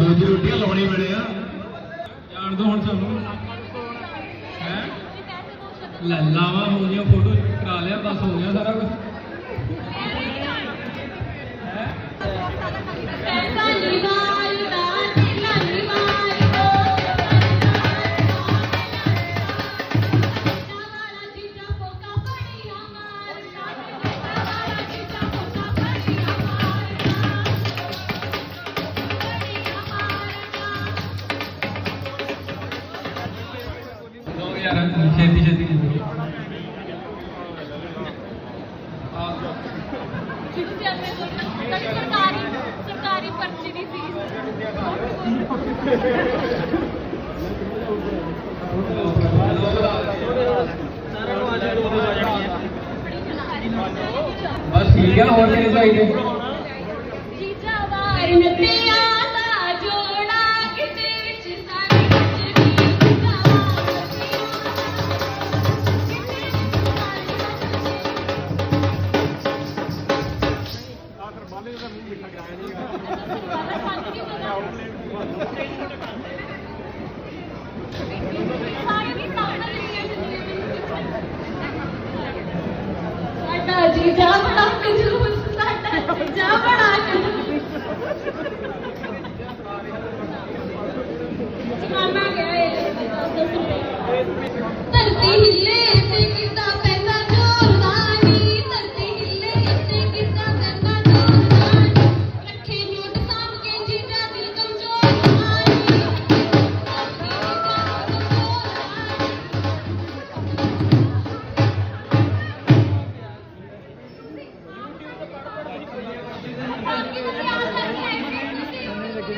ਰੋਜੀ ਰੋਟੀਆਂ ਲਾਉਣੀ ਬੜੇ ਆ। ਜਾਣ ਦੋ ਹੁਣ ਸਾਨੂੰ। ਹੈ? ਲੈ ਲਾਵਾ, ਹੋ ਗਈਆਂ ਫੋਟੋ, ਕਰਾ ਲਿਆ, ਬਸ ਹੋ ਗਿਆ ਸਾਰਾ ਕੁਝ ਯਾਰ ਛੇਤੀ ਛੇਤੀ ਸਰਕਾਰੀ ਸਰਕਾਰੀ ਪਰਚੀ ਦੀ ਫੀਸ ਬਸ ਠੀਕ ਆ ਹੋਰ ਕਿਹਨੇ ਚਾਹੀਦੇ ਜੀਜਾ ਵਾਰਨ ਸਾਰੇ ਵੀ ਸਾਡਾ ਸਾਡਾ ਜੀਜਾ ਬੜਾ ਸਾਡਾ ਜੀਜਾ ਬੜਾ ਕੰਜੂਸ ਜਮਾਨਾ ਗਿਆ ਇਹ। 10 ਰੁਪਏ ਧਰਤੀ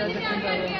দেখতে পাবেন